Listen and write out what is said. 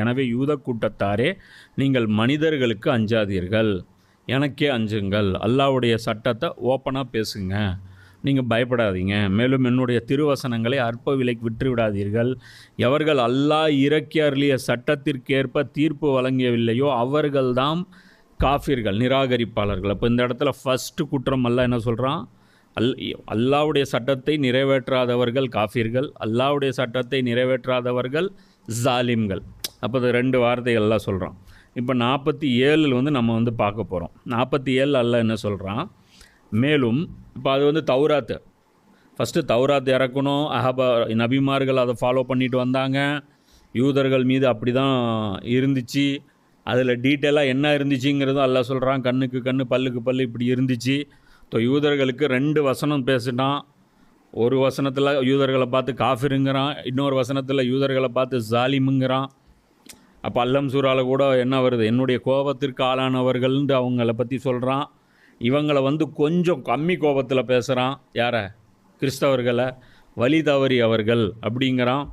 எனவே யூத கூட்டத்தாரே நீங்கள் மனிதர்களுக்கு அஞ்சாதீர்கள். எனக்கே அஞ்சுங்கள். அல்லாஹ்வுடைய சட்டத்தை ஓப்பனாக பேசுங்க. நீங்கள் பயப்படாதீங்க. மேலும் என்னுடைய திருவசனங்களை அற்ப விலைக்கு விற்று விடாதீர்கள் எவர்கள் அல்லாஹ் இறக்கி அருளிய சட்டத்திற்கேற்ப தீர்ப்பு வழங்கவில்லையோ அவர்கள்தாம் காஃபிர்கள் நிராகரிப்பாளர்கள். அப்போ இந்த இடத்துல ஃபஸ்ட்டு குற்றம் அல்ல என்ன சொல்கிறான் அல் அல்லாவுடைய சட்டத்தை நிறைவேற்றாதவர்கள் காஃபிர்கள் அல்லாவுடைய சட்டத்தை நிறைவேற்றாதவர்கள் ஜாலிம்கள். அப்போ ரெண்டு வார்த்தைகள் எல்லாம் இப்போ நாற்பத்தி ஏழில் வந்து நம்ம வந்து பார்க்க போகிறோம். நாற்பத்தி ஏழு அல்ல என்ன சொல்கிறான்? மேலும் இப்போ அது வந்து தௌராத்து. ஃபஸ்ட்டு தௌராத் இறக்கணும். அஹப நபிமார்கள் அதை ஃபாலோ பண்ணிட்டு வந்தாங்க. யூதர்கள் மீது அப்படி தான் இருந்துச்சு. அதில் டீட்டெயிலாக என்ன இருந்துச்சுங்கிறதும் எல்லாம் சொல்கிறான். கண்ணுக்கு கண்ணு பல்லுக்கு பல்லு இப்படி இருந்துச்சு. ஸோ யூதர்களுக்கு ரெண்டு வசனம் பேசிட்டான். ஒரு வசனத்தில் யூதர்களை பார்த்து காஃபிருங்கிறான். இன்னொரு வசனத்தில் யூதர்களை பார்த்து ஜாலிமுங்கிறான் அப்போ அல்லம் சூறால கூட என்ன வருது? என்னுடைய கோபத்திற்கு ஆளானவர்கள்ன்ட்டு அவங்கள பற்றி சொல்கிறான் இவங்களை வந்து கொஞ்சம் கம்மி கோபத்தில் பேசுகிறான் யாரை? கிறிஸ்தவர்களை. வழி தவறி அவர்கள் அப்படிங்கிறான்.